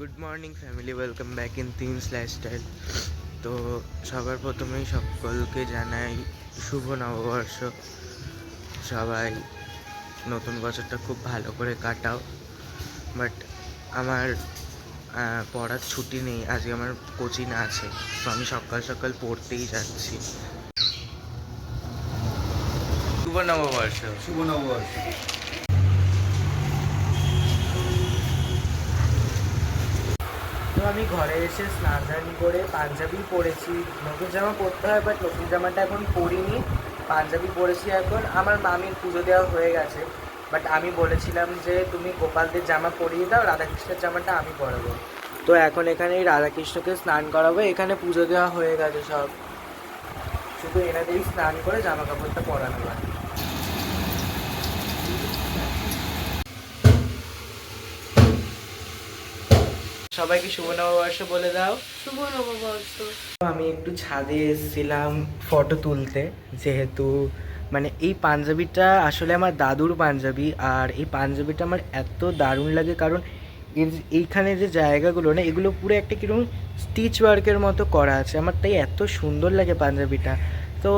Good morning family welcome back in themes lifestyle তো সবার প্রথমেই সকলকে জানাই শুভ নববর্ষ। সবাই, নতুন বছরটা খুব ভালো করে কাটাও। বাট আমার পড়ার ছুটি নেই। আজকে আমার কোচিং আছে। তো আমি সকাল সকাল পড়তেই যাচ্ছি। শুভ নববর্ষ। শুভ নববর্ষ। তো আমি ঘরে এসে স্নান টান করে পাঞ্জাবি পরেছি। নতুন জামা পরতে হয় বাট নতুন জামাটা এখন পরিনি। পাঞ্জাবি পরেছি এখন। আমার মামির পুজো দেওয়া হয়ে গেছে। বাট আমি বলেছিলাম যে, তুমি গোপালদের জামা পরিয়ে দাও, রাধাকৃষ্ণের জামাটা আমি পরাবো। তো এখন এখানে রাধাকৃষ্ণকে স্নান করাবো। এখানে পুজো দেওয়া হয়ে গেছে সব। শুধু এনাদেরই স্নান করে জামা কাপড়টা পরানো হয় সবাইকে শুভ নববর্ষ বলে দাও। শুভ নববর্ষ। আমি একটু ছাদে এসেছিলাম ফটো তুলতে যেহেতু মানে এই পাঞ্জাবিটা আসলে আমার দাদুর পাঞ্জাবি আর এই পাঞ্জাবিটা আমার এত দারুণ লাগে কারণ এর এইখানে যে জায়গাগুলো না এগুলো পুরো একটা কীরকম স্টিচ ওয়ার্কের মতো করা আছে। আমার তাই এত সুন্দর লাগে পাঞ্জাবিটা। তো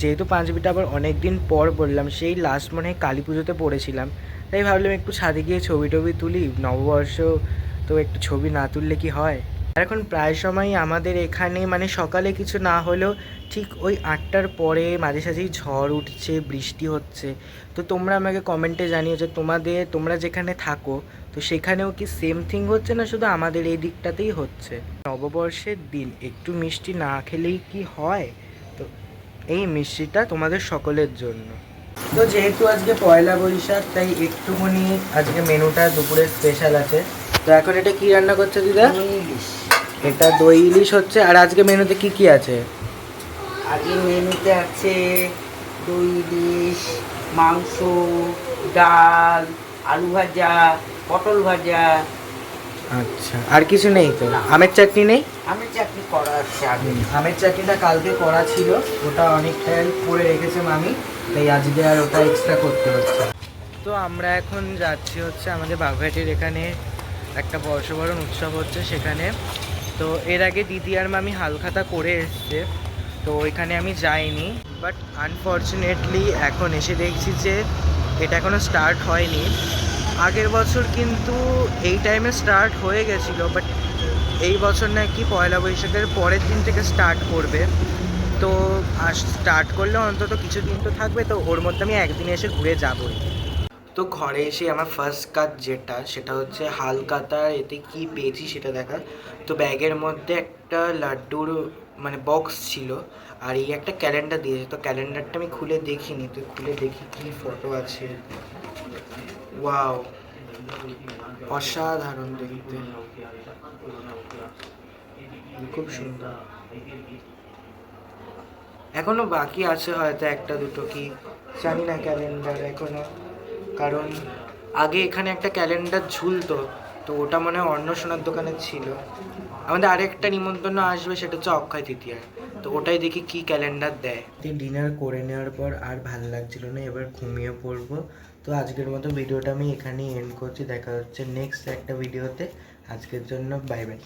যেহেতু পাঞ্জাবিটা আবার অনেক দিন পর পরলাম সেই লাস্ট মনে হয় কালী পুজোতে পড়েছিলাম। তাই ভাবলাম একটু ছাদে গিয়ে ছবি টবি তুলি নববর্ষ তো একটু ছবি না তুললে কি হয়? এখন প্রায় সময় আমাদের এখানে মানে সকালে কিছু না হলেও ঠিক ওই আটটার পরে মাঝে সাঝেই ঝড় উঠছে, বৃষ্টি হচ্ছে। তো তোমরা আমাকে কমেন্টে জানিও যে তোমাদের, তোমরা যেখানে থাকো, তো সেখানেও কি সেম থিং হচ্ছে না শুধু আমাদের এই দিকটাতেই হচ্ছে? নববর্ষের দিন একটু মিষ্টি না খেলেই কি হয়? তো এই মিষ্টিটা তোমাদের সকলের জন্য। তো যেহেতু আজকে পয়লা বৈশাখ, তাই একটুখানি আজকে মেনুটা দুপুরে স্পেশাল আছে। তো এখন এটা কি রান্না করছে দিদা? এটা দই ইলিশ হচ্ছে আর আজকে মেনুতে কি কি আছে? আজকে মেনুতে আছে দই ইলিশ মাংস ডাল আলু ভাজা পটল ভাজা। আচ্ছা আর কিছু নেই তো? আমের চাটনি নেই? আমের চাটনি করা আছে আগে। আমের চাটনিটা কালকে করা ছিল ওটা অনেকটাই করে রেখেছে মামি তাই আজকে আর ওটা এক্সট্রা করতে হচ্ছে। তো আমরা এখন যাচ্ছি হচ্ছে আমাদের বাঘাটির এখানে একটা বর্ষবরণ উৎসব হচ্ছে সেখানে। তো এর আগে দিদি আর মামি হালখাতা করে এসছে, তো ওইখানে আমি যাইনি। বাট আনফর্চুনেটলি এখন এসে দেখছি যে এটা এখনও স্টার্ট হয়নি। আগের বছর কিন্তু এই টাইমে স্টার্ট হয়ে গেছিল বাট এই বছর নাকি পয়লা বৈশাখের পরের দিন থেকে স্টার্ট করবে। তো স্টার্ট করলে অন্তত কিছু দিন তো থাকবে, তো ওর মধ্যে আমি একদিনে এসে ঘুরে যাবই। তো ঘরে এসে আমার ফার্স্ট কাজ যেটা, সেটা হচ্ছে হালকাতা এতে কি পেয়েছি সেটা দেখা তো ব্যাগের মধ্যে একটা লাড্ডুর মানে বক্স ছিল, আর এই একটা ক্যালেন্ডার দিয়েছে। তো ক্যালেন্ডারটা আমি খুলে দেখিনি, তো খুলে দেখি কি ফটো আছে। ওয়াও অসাধারণ দেখতে। খুব সুন্দর। এখনও বাকি আছে হয়তো একটা দুটো কি? জানি না ক্যালেন্ডার এখনও। কারণ আগে এখানে একটা ক্যালেন্ডার ঝুলতো, তো ওটা মনে হয় অন্য সোনার দোকানে ছিল। আমাদের আরেকটা নিমন্ত্রণ আসবে, সেটা হচ্ছে অক্ষয় তৃতীয়ার তো ওটাই দেখি কি ক্যালেন্ডার দেয়। ডিনার করে নেওয়ার পর আর ভালো লাগছিল না, এবার ঘুমিয়ে পড়ব। তো আজকের মতো ভিডিওটা আমি এখানেই এন্ড করছি, দেখা হচ্ছে নেক্সট একটা ভিডিওতে আজকের জন্য বাই বাই